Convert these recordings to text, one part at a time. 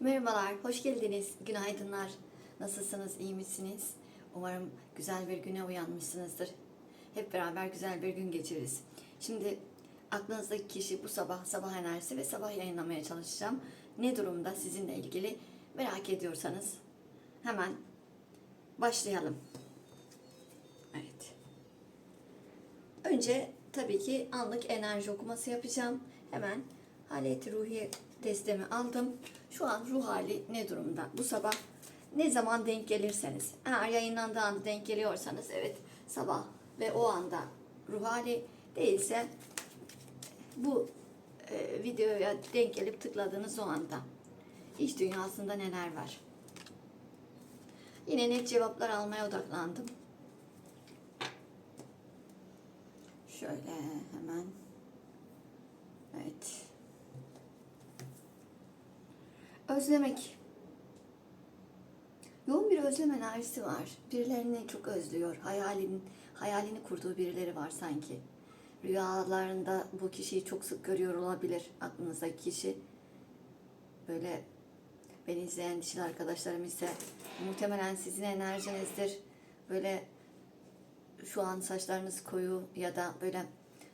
Merhabalar, hoş geldiniz. Günaydınlar. Nasılsınız, iyi misiniz? Umarım güzel bir güne uyanmışsınızdır. Hep beraber güzel bir gün geçiririz. Şimdi aklınızdaki kişi bu sabah, sabah enerjisi ve sabah yayınlamaya çalışacağım. Ne durumda sizinle ilgili merak ediyorsanız hemen başlayalım. Evet. Önce tabii ki anlık enerji okuması yapacağım. Hemen haleti ruhiye testimi aldım. Şu an ruh hali ne durumda? Bu sabah ne zaman denk gelirseniz, eğer yayınlandığı anda denk geliyorsanız evet sabah ve o anda ruh hali değilse bu e, videoya denk gelip tıkladığınız o anda iş dünyasında neler var? Yine net cevaplar almaya odaklandım. Şöyle hemen. Evet. Özlemek. Yoğun bir özlem enerjisi var. Birilerini çok özlüyor. Hayalin, hayalini kurduğu birileri var sanki. Rüyalarında bu kişiyi çok sık görüyor olabilir. Aklınızdaki kişi. Böyle beni izleyen dişil arkadaşlarım ise muhtemelen sizin enerjinizdir. Böyle şu an saçlarınız koyu ya da böyle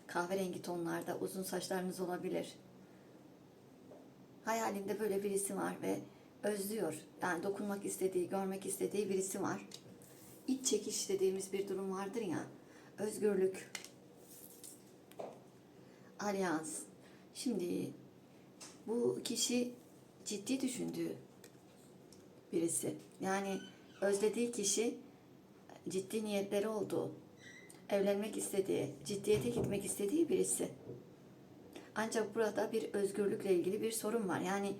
kahverengi tonlarda uzun saçlarınız olabilir. Hayalinde böyle birisi var ve özlüyor. Yani dokunmak istediği, görmek istediği birisi var. İç çekiş dediğimiz bir durum vardır ya. Özgürlük. Alyans. Şimdi bu kişi ciddi düşündüğü birisi. Yani özlediği kişi ciddi niyetleri olduğu, evlenmek istediği, ciddiyete gitmek istediği birisi. Ancak burada bir özgürlükle ilgili bir sorun var. Yani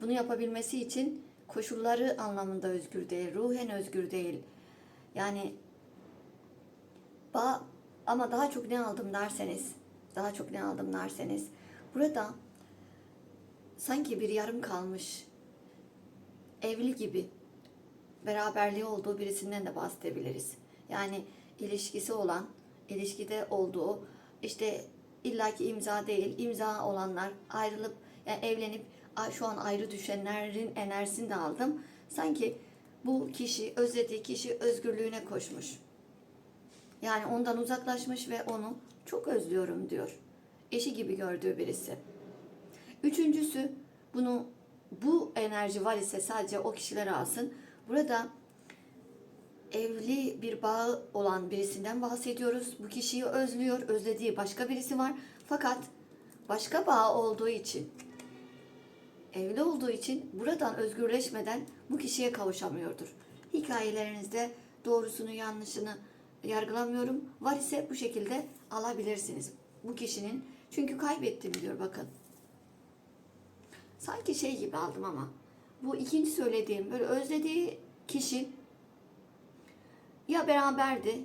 bunu yapabilmesi için koşulları anlamında özgür değil, ruhen özgür değil. Yani ba ama daha çok ne aldım derseniz, daha çok ne aldım derseniz, burada sanki bir yarım kalmış evli gibi beraberliği olduğu birisinden de bahsedebiliriz. Yani ilişkisi olan, ilişkide olduğu, işte illaki imza değil, imza olanlar ayrılıp yani evlenip şu an ayrı düşenlerin enerjisini de aldım. Sanki bu kişi, özlediği kişi özgürlüğüne koşmuş. Yani ondan uzaklaşmış ve onu çok özlüyorum diyor. Eşi gibi gördüğü birisi. Üçüncüsü bunu bu enerji var ise sadece o kişiler alsın. Burada evli bir bağı olan birisinden bahsediyoruz. Bu kişiyi özlüyor, özlediği başka birisi var. Fakat başka bağı olduğu için, evli olduğu için buradan özgürleşmeden bu kişiye kavuşamıyordur. Hikayelerinizde doğrusunu yanlışını yargılamıyorum. Var ise bu şekilde alabilirsiniz. Bu kişinin çünkü kaybettim diyor bakın. Sanki şey gibi aldım ama bu ikinci söylediğim böyle özlediği kişi ya beraberdi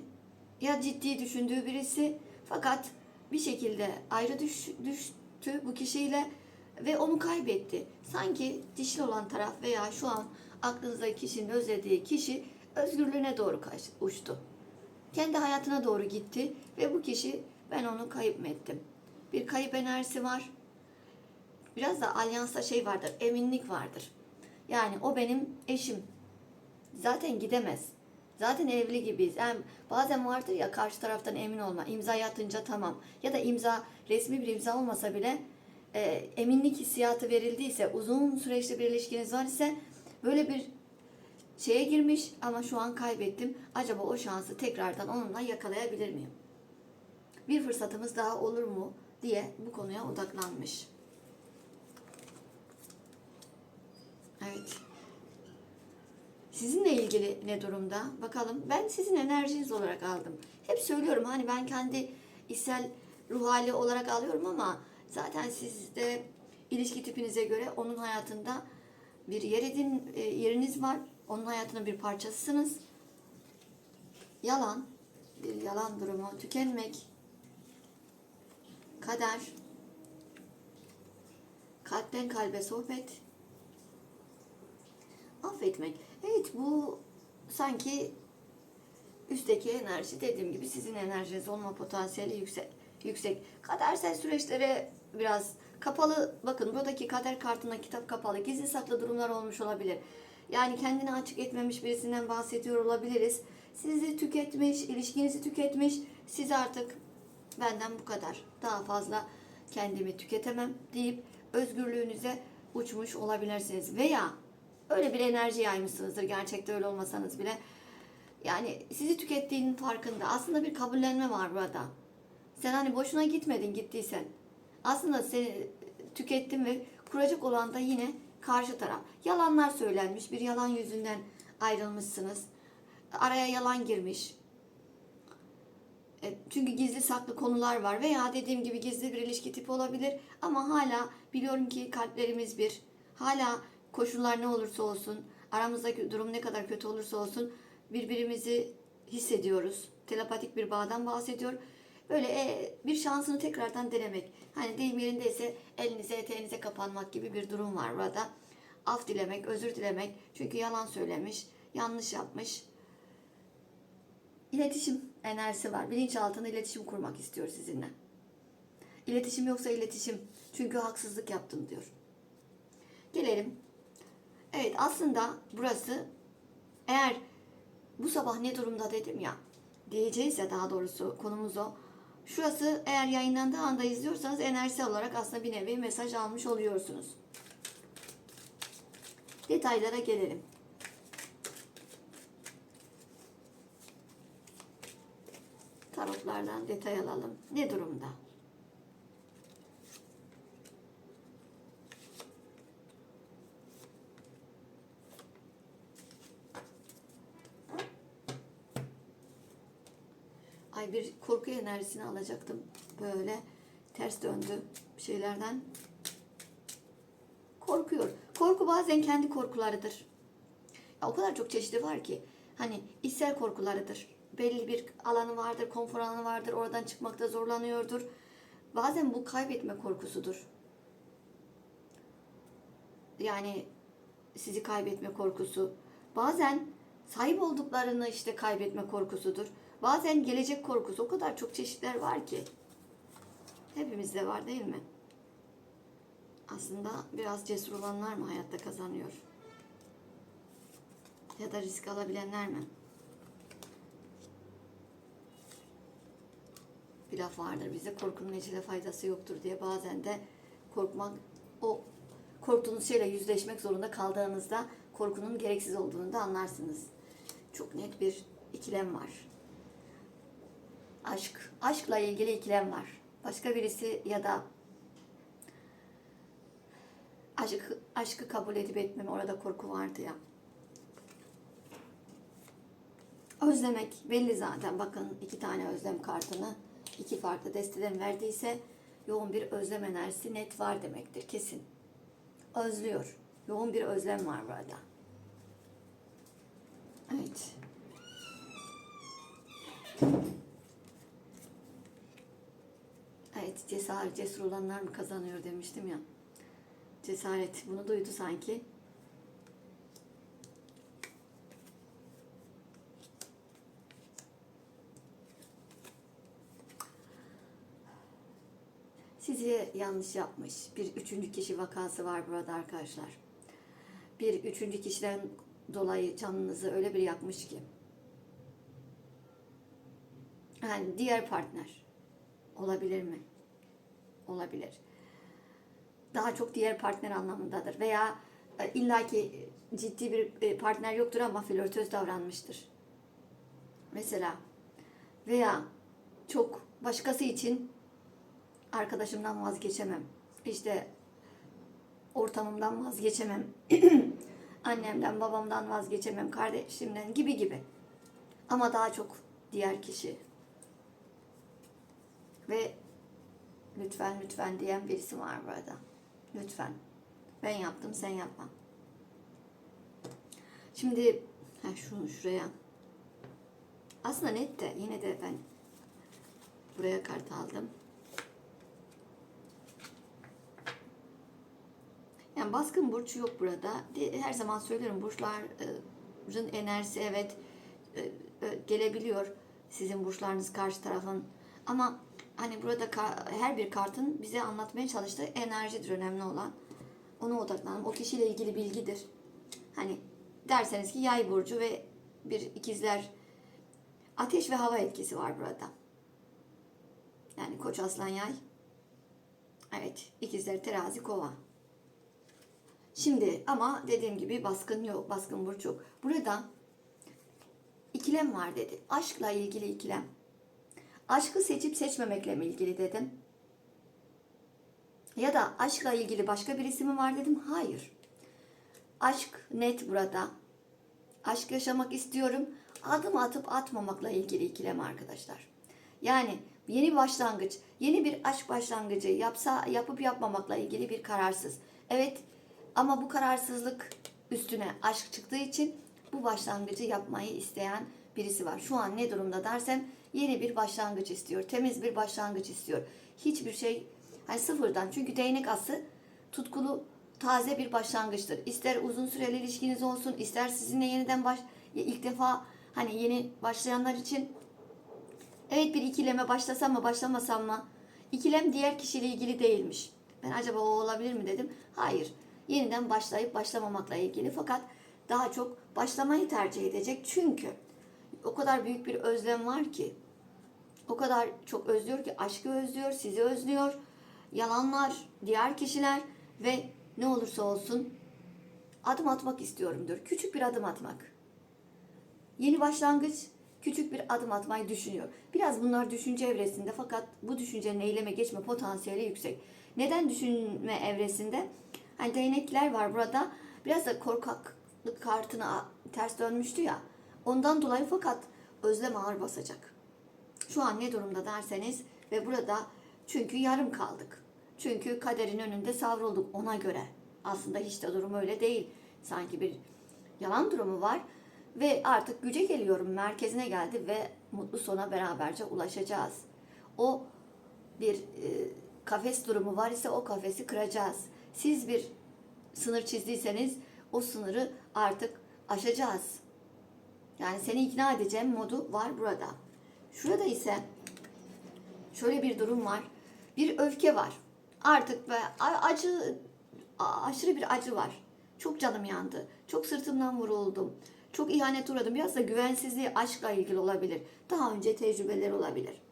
ya ciddi düşündüğü birisi fakat bir şekilde ayrı düş, düştü bu kişiyle ve onu kaybetti. Sanki dişli olan taraf veya şu an aklınızdaki kişinin özlediği kişi özgürlüğüne doğru kaç, uçtu. Kendi hayatına doğru gitti ve bu kişi ben onu kayıp mı ettim? Bir kayıp enerjisi var. Biraz da alyansta şey vardır, eminlik vardır. Yani o benim eşim. Zaten gidemez. Zaten evli gibiyiz. Yani bazen vardır ya karşı taraftan emin olma. İmza atınca tamam. Ya da imza resmi bir imza olmasa bile e, eminlik hissiyatı verildiyse, uzun süreçli bir ilişkiniz var ise böyle bir şeye girmiş ama şu an kaybettim. Acaba o şansı tekrardan onunla yakalayabilir miyim? Bir fırsatımız daha olur mu diye bu konuya odaklanmış. Evet. Sizinle ilgili ne durumda? Bakalım. Ben sizin enerjiniz olarak aldım. Hep söylüyorum hani ben kendi içsel ruh hali olarak alıyorum ama zaten sizde ilişki tipinize göre onun hayatında bir yer edin, e, yeriniz var. Onun hayatının bir parçasısınız. Yalan, bir yalan durumu, tükenmek, kader, kalpten kalbe sohbet, affetmek. Evet bu sanki üstteki enerji dediğim gibi sizin enerjiniz olma potansiyeli yüksek. yüksek. Kadersel süreçlere biraz Kapalı bakın buradaki kader kartında kitap kapalı. Gizli saklı durumlar olmuş olabilir. Yani kendini açık etmemiş birisinden bahsediyor olabiliriz. Sizi tüketmiş, ilişkinizi tüketmiş. Siz artık benden bu kadar. Daha fazla kendimi tüketemem deyip özgürlüğünüze uçmuş olabilirsiniz. Veya öyle bir enerji yaymışsınızdır gerçekte öyle olmasanız bile. Yani sizi tükettiğinin farkında. Aslında bir kabullenme var burada. Sen hani boşuna gitmedin gittiysen. Aslında seni tükettin ve kuracak olan da yine karşı taraf. Yalanlar söylenmiş. Bir yalan yüzünden ayrılmışsınız. Araya yalan girmiş. E, Çünkü gizli saklı konular var veya dediğim gibi gizli bir ilişki tipi olabilir ama hala biliyorum ki kalplerimiz bir. Hala koşullar ne olursa olsun, aramızdaki durum ne kadar kötü olursa olsun birbirimizi hissediyoruz. Telepatik bir bağdan bahsediyor. Böyle e, bir şansını tekrardan denemek. Hani deyim yerindeyse elinize eteğinize kapanmak gibi bir durum var burada. Af dilemek, özür dilemek. Çünkü yalan söylemiş, yanlış yapmış. İletişim enerjisi var. Bilinçaltında iletişim kurmak istiyor sizinle. İletişim yoksa iletişim. Çünkü haksızlık yaptım diyor. Gelelim. Evet aslında burası eğer bu sabah ne durumda dedim ya diyeceğiz ya daha doğrusu konumuz o. Şurası eğer yayınlandığı anda izliyorsanız enerjisel olarak aslında bir nevi mesaj almış oluyorsunuz. Detaylara gelelim. Tarotlardan detay alalım. Ne durumda? Ay bir korku enerjisini alacaktım. Böyle ters döndü şeylerden. Korkuyor. Korku bazen kendi korkularıdır. Ya o kadar çok çeşidi var ki. Hani içsel korkularıdır. Belli bir alanı vardır, konfor alanı vardır. Oradan çıkmakta zorlanıyordur. Bazen bu kaybetme korkusudur. Yani sizi kaybetme korkusu. Bazen sahip olduklarını işte kaybetme korkusudur. Bazen gelecek korkusu. O kadar çok çeşitler var ki. Hepimizde var değil mi? Aslında biraz cesur olanlar mı hayatta kazanıyor? Ya da risk alabilenler mi? Bir laf vardır bize korkunun ecele faydası yoktur diye bazen de korkmak o korktuğunuz şeyle yüzleşmek zorunda kaldığınızda korkunun gereksiz olduğunu da anlarsınız. Çok net bir ikilem var. Aşk, aşkla ilgili ikilem var. Başka birisi ya da aşkı, aşkı kabul edip etmeme orada korku vardı ya. Özlemek belli zaten. Bakın iki tane özlem kartını iki farklı desteden verdiyse yoğun bir özlem enerjisi net var demektir kesin. Özlüyor. Yoğun bir özlem var burada. Evet. Evet, cesaret, cesur olanlar mı kazanıyor demiştim ya. Cesaret, bunu duydu sanki. Sizi yanlış yapmış. Bir üçüncü kişi vakası var burada arkadaşlar. Bir üçüncü kişiden dolayı canınızı öyle bir yakmış ki. Yani diğer partner olabilir mi? Olabilir. Daha çok diğer partner anlamındadır. Veya e, illaki ciddi bir e, partner yoktur ama flörtöz davranmıştır. Mesela veya çok başkası için arkadaşımdan vazgeçemem. İşte ortamımdan vazgeçemem. Annemden, babamdan vazgeçemem, kardeşimden gibi gibi. Ama daha çok diğer kişi. Ve lütfen lütfen diyen birisi var burada. Lütfen. Ben yaptım, sen yapma. Şimdi ha şunu şuraya. Aslında net de yine de ben buraya kart aldım. Yani baskın burç yok burada. Her zaman söylüyorum burçların enerjisi evet e, e, gelebiliyor sizin burçlarınız karşı tarafın ama hani burada her bir kartın bize anlatmaya çalıştığı enerjidir önemli olan. Ona odaklanalım. O kişiyle ilgili bilgidir. Hani derseniz ki yay burcu ve bir ikizler ateş ve hava etkisi var burada. Yani koç aslan yay. Evet ikizler terazi kova. Şimdi ama dediğim gibi baskın yok. Baskın burç yok. Burada ikilem var dedi. Aşkla ilgili ikilem. Aşkı seçip seçmemekle mi ilgili dedim. Ya da aşkla ilgili başka birisi mi var dedim. Hayır. Aşk net burada. Aşk yaşamak istiyorum. Adım atıp atmamakla ilgili ikilem arkadaşlar. Yani yeni başlangıç, yeni bir aşk başlangıcı yapsa yapıp yapmamakla ilgili bir kararsız. Evet ama bu kararsızlık üstüne aşk çıktığı için bu başlangıcı yapmayı isteyen birisi var. Şu an ne durumda dersem yeni bir başlangıç istiyor. Temiz bir başlangıç istiyor. Hiçbir şey hani sıfırdan çünkü değnek ası tutkulu taze bir başlangıçtır. İster uzun süreli ilişkiniz olsun, ister sizinle yeniden baş ilk defa hani yeni başlayanlar için evet bir ikileme başlasam mı başlamasam mı? İkilem diğer kişiyle ilgili değilmiş. Ben acaba o olabilir mi dedim. Hayır. Yeniden başlayıp başlamamakla ilgili fakat daha çok başlamayı tercih edecek. Çünkü o kadar büyük bir özlem var ki o kadar çok özlüyor ki aşkı özlüyor, sizi özlüyor. Yalanlar, diğer kişiler ve ne olursa olsun adım atmak istiyorum diyor. Küçük bir adım atmak. Yeni başlangıç küçük bir adım atmayı düşünüyor. Biraz bunlar düşünce evresinde fakat bu düşüncenin eyleme geçme potansiyeli yüksek. Neden düşünme evresinde? Hani değnekler var burada. Biraz da korkaklık kartına ters dönmüştü ya. Ondan dolayı fakat özlem ağır basacak. Şu an ne durumda derseniz ve burada çünkü yarım kaldık. Çünkü kaderin önünde savrulduk ona göre. Aslında hiç de durum öyle değil. Sanki bir yalan durumu var ve artık güce geliyorum merkezine geldi ve mutlu sona beraberce ulaşacağız. O bir e, kafes durumu var ise o kafesi kıracağız. Siz bir sınır çizdiyseniz o sınırı artık aşacağız. Yani seni ikna edeceğim modu var burada. Şurada ise şöyle bir durum var. Bir öfke var. Artık ve acı aşırı bir acı var. Çok canım yandı. Çok sırtımdan vuruldum. Çok ihanet uğradım. Biraz da güvensizliği aşkla ilgili olabilir. Daha önce tecrübeler olabilir.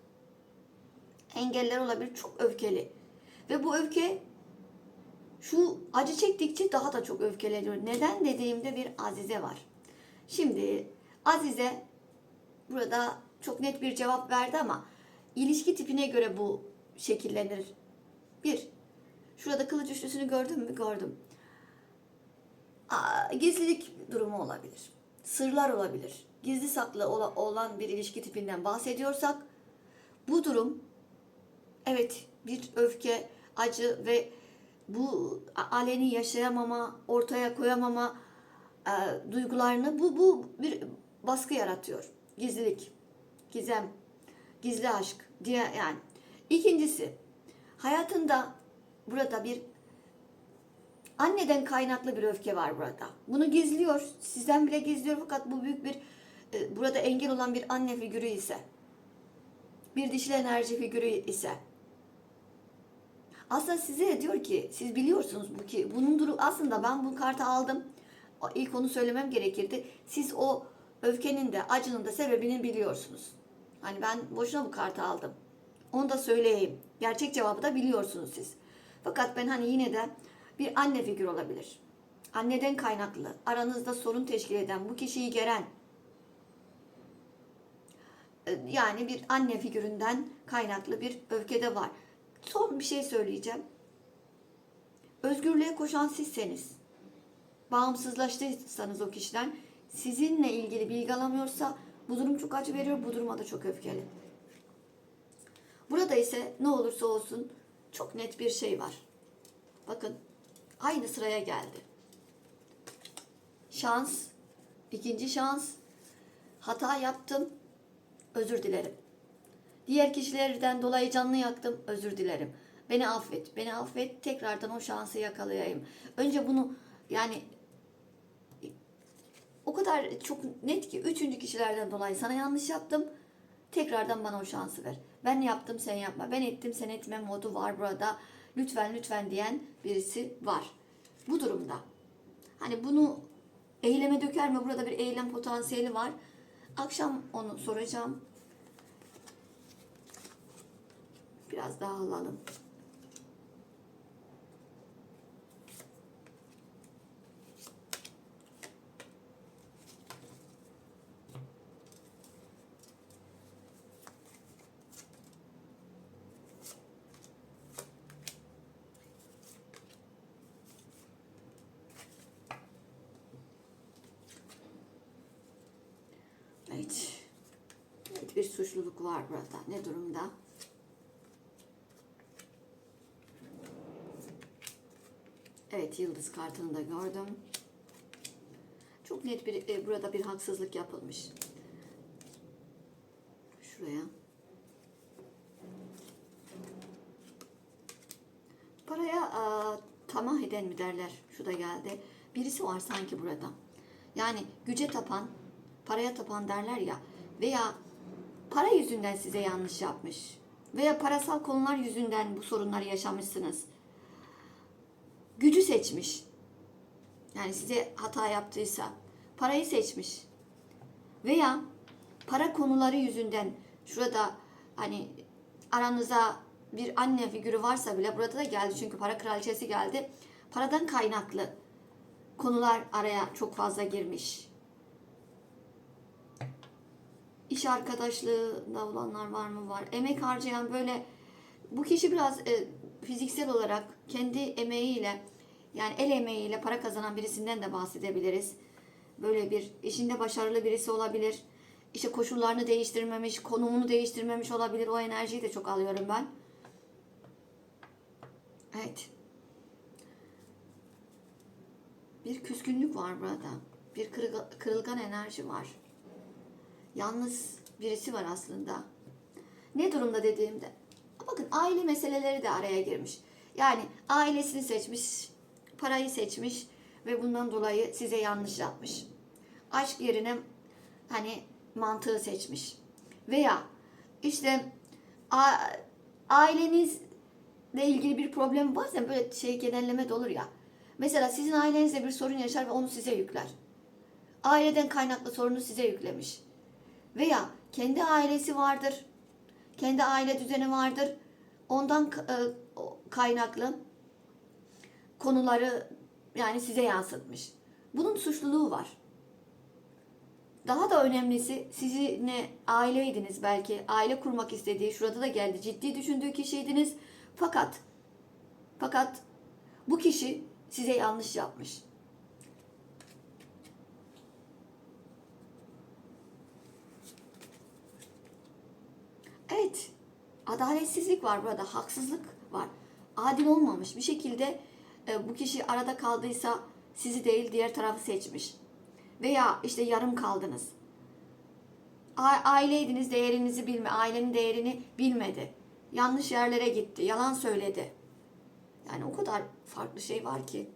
Engeller olabilir. Çok öfkeli. Ve bu öfke şu acı çektikçe daha da çok öfkeleniyor. Neden dediğimde bir Azize var. Şimdi Azize burada çok net bir cevap verdi ama ilişki tipine göre bu şekillenir. Bir, şurada kılıç üçlüsünü gördün mü? Gördüm. Gizlilik durumu olabilir. Sırlar olabilir. Gizli saklı olan bir ilişki tipinden bahsediyorsak bu durum evet bir öfke, acı ve bu aleni yaşayamama, ortaya koyamama e, duygularını bu bu bir baskı yaratıyor. Gizlilik, gizem, gizli aşk diye yani. İkincisi hayatında burada bir anneden kaynaklı bir öfke var burada. Bunu gizliyor, sizden bile gizliyor fakat bu büyük bir e, burada engel olan bir anne figürü ise bir dişil enerji figürü ise aslında size diyor ki siz biliyorsunuz bu ki bunun durum aslında ben bu kartı aldım. İlk onu söylemem gerekirdi. Siz o öfkenin de acının da sebebini biliyorsunuz. Hani ben boşuna bu kartı aldım. Onu da söyleyeyim. Gerçek cevabı da biliyorsunuz siz. Fakat ben hani yine de bir anne figür olabilir. Anneden kaynaklı, aranızda sorun teşkil eden, bu kişiyi geren, yani bir anne figüründen kaynaklı bir öfke de var. Son bir şey söyleyeceğim. Özgürlüğe koşan sizseniz, bağımsızlaştıysanız o kişiden, sizinle ilgili bilgi alamıyorsa bu durum çok acı veriyor, bu duruma da çok öfkeli. Burada ise ne olursa olsun çok net bir şey var. Bakın aynı sıraya geldi. Şans, ikinci şans, hata yaptım, özür dilerim. Diğer kişilerden dolayı canını yaktım, özür dilerim. Beni affet, beni affet, tekrardan o şansı yakalayayım. Önce bunu yani o kadar çok net ki üçüncü kişilerden dolayı sana yanlış yaptım. Tekrardan bana o şansı ver. Ben yaptım sen yapma. Ben ettim sen etme modu var burada. Lütfen lütfen diyen birisi var. Bu durumda. Hani bunu eyleme döker mi? Burada bir eylem potansiyeli var. Akşam onu soracağım. Biraz daha alalım. Evet. Evet bir suçluluk var burada. Ne durumda? Evet yıldız kartını da gördüm. Çok net bir e, burada bir haksızlık yapılmış. Şuraya. Paraya aa, tamah eden mi derler? Şu da geldi. Birisi var sanki burada. Yani güce tapan, paraya tapan derler ya. Veya para yüzünden size yanlış yapmış. Veya parasal konular yüzünden bu sorunları yaşamışsınız. Gücü seçmiş. Yani size hata yaptıysa parayı seçmiş. Veya para konuları yüzünden şurada hani aranıza bir anne figürü varsa bile burada da geldi çünkü para kraliçesi geldi. Paradan kaynaklı konular araya çok fazla girmiş. İş arkadaşlığında olanlar var mı? Var. Emek harcayan böyle bu kişi biraz e, fiziksel olarak kendi emeğiyle yani el emeğiyle para kazanan birisinden de bahsedebiliriz. Böyle bir işinde başarılı birisi olabilir. İşte koşullarını değiştirmemiş, konumunu değiştirmemiş olabilir. O enerjiyi de çok alıyorum ben. Evet. Bir küskünlük var burada. Bir kırılga- kırılgan enerji var. Yalnız birisi var aslında. Ne durumda dediğimde? Bakın aile meseleleri de araya girmiş. Yani ailesini seçmiş, parayı seçmiş ve bundan dolayı size yanlış yapmış. Aşk yerine hani mantığı seçmiş. Veya işte ailenizle ilgili bir problem bazen böyle şey genelleme de olur ya. Mesela sizin ailenizde bir sorun yaşar ve onu size yükler. Aileden kaynaklı sorunu size yüklemiş. Veya kendi ailesi vardır. Kendi aile düzeni vardır. Ondan e, kaynaklı konuları yani size yansıtmış. Bunun suçluluğu var. Daha da önemlisi sizinle aileydiniz belki. Aile kurmak istediği, şurada da geldi. Ciddi düşündüğü kişiydiniz. Fakat fakat bu kişi size yanlış yapmış. Evet. Adaletsizlik var burada. Haksızlık var. Adil olmamış. Bir şekilde e, bu kişi arada kaldıysa sizi değil diğer tarafı seçmiş. Veya işte yarım kaldınız. A- aileydiniz değerinizi bilme, ailenin değerini bilmedi. Yanlış yerlere gitti, yalan söyledi. Yani o kadar farklı şey var ki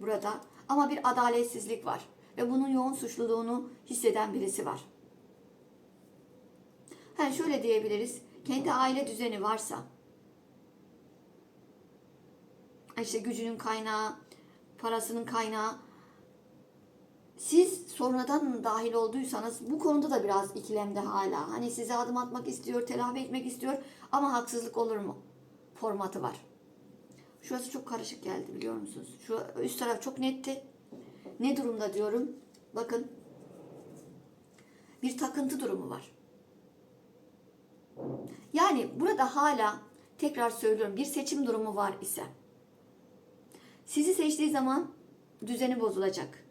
burada. Ama bir adaletsizlik var. Ve bunun yoğun suçluluğunu hisseden birisi var. Ha şöyle diyebiliriz. Kendi aile düzeni varsa işte gücünün kaynağı, parasının kaynağı siz sonradan dahil olduysanız bu konuda da biraz ikilemde hala. Hani size adım atmak istiyor, telafi etmek istiyor ama haksızlık olur mu? Formatı var. Şurası çok karışık geldi biliyor musunuz? Şu üst taraf çok netti. Ne durumda diyorum? Bakın. Bir takıntı durumu var. Yani burada hala tekrar söylüyorum bir seçim durumu var ise sizi seçtiği zaman düzeni bozulacak.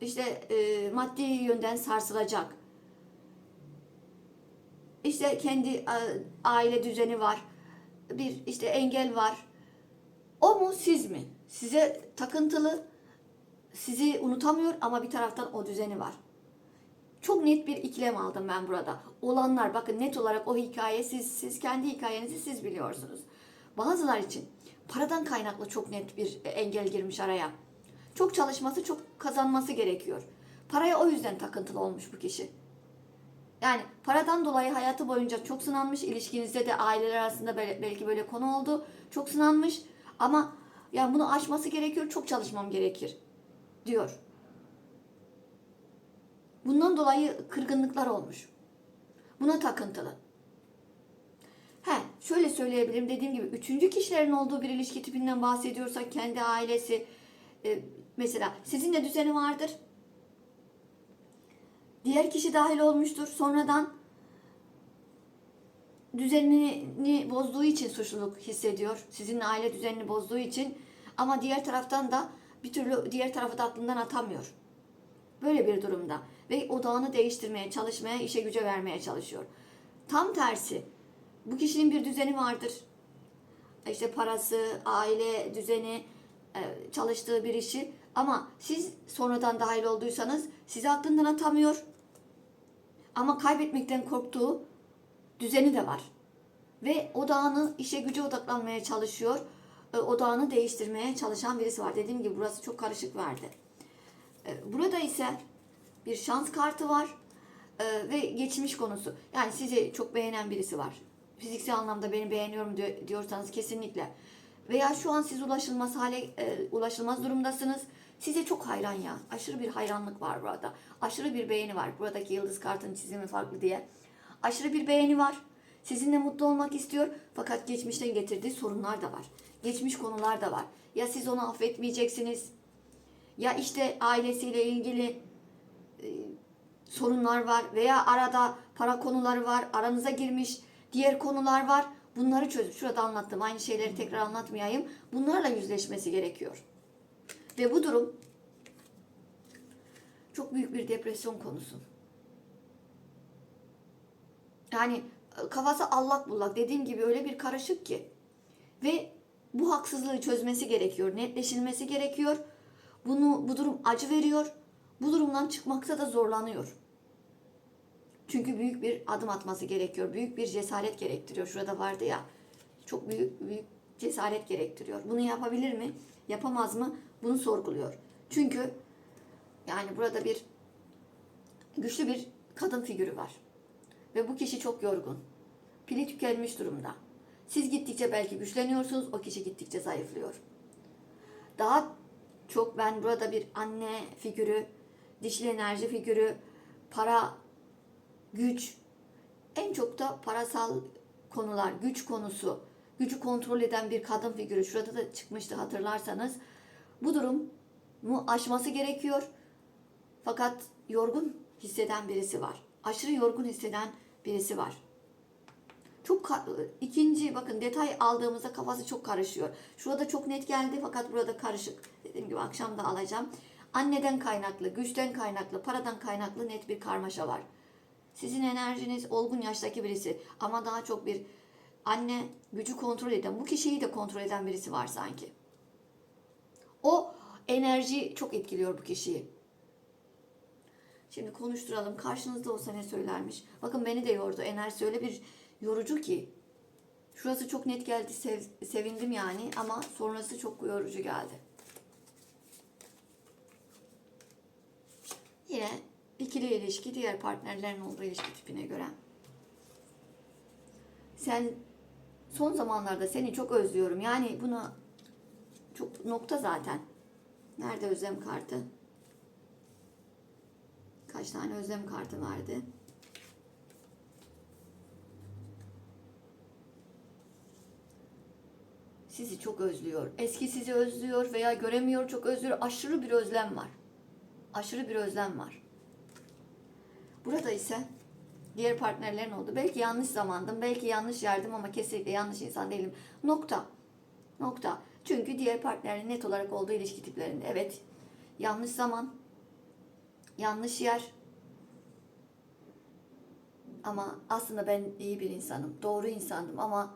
İşte e, maddi yönden sarsılacak. İşte kendi a, aile düzeni var. Bir işte engel var. O mu siz mi? Size takıntılı, sizi unutamıyor ama bir taraftan o düzeni var. Çok net bir ikilem aldım ben burada. Olanlar bakın net olarak o hikaye siz siz kendi hikayenizi siz biliyorsunuz. Bazılar için paradan kaynaklı çok net bir engel girmiş araya. Çok çalışması, çok kazanması gerekiyor. Paraya o yüzden takıntılı olmuş bu kişi. Yani paradan dolayı hayatı boyunca çok sınanmış. ilişkinizde de aileler arasında belki böyle konu oldu. Çok sınanmış. Ama yani bunu aşması gerekiyor. Çok çalışmam gerekir. Diyor. Bundan dolayı kırgınlıklar olmuş. Buna takıntılı. He, şöyle söyleyebilirim. Dediğim gibi üçüncü kişilerin olduğu bir ilişki tipinden bahsediyorsak kendi ailesi e, mesela sizinle düzeni vardır. Diğer kişi dahil olmuştur. Sonradan düzenini bozduğu için suçluluk hissediyor. Sizin aile düzenini bozduğu için ama diğer taraftan da bir türlü diğer tarafı da aklından atamıyor. Böyle bir durumda ve odağını değiştirmeye, çalışmaya, işe güce vermeye çalışıyor. Tam tersi. Bu kişinin bir düzeni vardır. İşte parası, aile düzeni, e, çalıştığı bir işi ama siz sonradan dahil olduysanız sizi aklından atamıyor. Ama kaybetmekten korktuğu düzeni de var. Ve odağını işe güce odaklanmaya çalışıyor. E, Odağını değiştirmeye çalışan birisi var. Dediğim gibi burası çok karışık verdi. E, Burada ise bir şans kartı var e, ve geçmiş konusu. Yani sizi çok beğenen birisi var. Fiziksel anlamda beni beğeniyorum diyor- diyorsanız kesinlikle. Veya şu an siz ulaşılmaz hale e, ulaşılmaz durumdasınız. Size çok hayran ya. Aşırı bir hayranlık var burada. Aşırı bir beğeni var. Buradaki yıldız kartının çizimi farklı diye. Aşırı bir beğeni var. Sizinle mutlu olmak istiyor. Fakat geçmişten getirdiği sorunlar da var. Geçmiş konular da var. Ya siz onu affetmeyeceksiniz. Ya işte ailesiyle ilgili e, sorunlar var veya arada para konuları var, aranıza girmiş diğer konular var. Bunları çözüp şurada anlattım. Aynı şeyleri tekrar anlatmayayım. Bunlarla yüzleşmesi gerekiyor. Ve bu durum çok büyük bir depresyon konusu. Yani e, kafası allak bullak dediğim gibi öyle bir karışık ki. Ve bu haksızlığı çözmesi gerekiyor, netleşilmesi gerekiyor. Bunu bu durum acı veriyor. Bu durumdan çıkmakta da zorlanıyor. Çünkü büyük bir adım atması gerekiyor. Büyük bir cesaret gerektiriyor. Şurada vardı ya. Çok büyük büyük cesaret gerektiriyor. Bunu yapabilir mi? Yapamaz mı? Bunu sorguluyor. Çünkü yani burada bir güçlü bir kadın figürü var. Ve bu kişi çok yorgun. Pili tükenmiş durumda. Siz gittikçe belki güçleniyorsunuz, o kişi gittikçe zayıflıyor. Daha çok ben burada bir anne figürü, dişli enerji figürü, para, güç, en çok da parasal konular, güç konusu, gücü kontrol eden bir kadın figürü. Şurada da çıkmıştı hatırlarsanız. Bu durumu aşması gerekiyor. Fakat yorgun hisseden birisi var. Aşırı yorgun hisseden birisi var. Çok ikinci bakın detay aldığımızda kafası çok karışıyor. Şurada çok net geldi fakat burada karışık. Dediğim gibi akşam da alacağım. Anneden kaynaklı, güçten kaynaklı, paradan kaynaklı net bir karmaşa var. Sizin enerjiniz olgun yaştaki birisi ama daha çok bir anne gücü kontrol eden, bu kişiyi de kontrol eden birisi var sanki. O enerji çok etkiliyor bu kişiyi. Şimdi konuşturalım. Karşınızda olsa ne söylermiş? Bakın beni de yordu. Enerjisi öyle bir yorucu ki. Şurası çok net geldi. sev- sevindim yani ama sonrası çok yorucu geldi. Yine ikili ilişki diğer partnerlerin olduğu ilişki tipine göre. Sen son zamanlarda seni çok özlüyorum. Yani bunu çok nokta zaten. Nerede özlem kartı? Kaç tane özlem kartı vardı? Sizi çok özlüyor. Eski sizi özlüyor veya göremiyor, çok özlüyor. Aşırı bir özlem var. Aşırı bir özlem var. Burada ise diğer partnerlerin oldu. Belki yanlış zamandım, belki yanlış yerdim ama kesinlikle yanlış insan değilim. Nokta. Nokta. Çünkü diğer partnerin net olarak olduğu ilişki tiplerinde. Evet, yanlış zaman, yanlış yer. Ama aslında ben iyi bir insanım, doğru insandım ama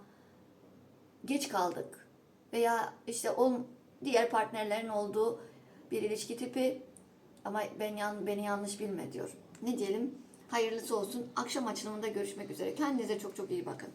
geç kaldık. Veya işte o diğer partnerlerin olduğu bir ilişki tipi ama ben yan, beni yanlış bilme diyor. Ne diyelim? Hayırlısı olsun. Akşam açılımında görüşmek üzere. Kendinize çok çok iyi bakın.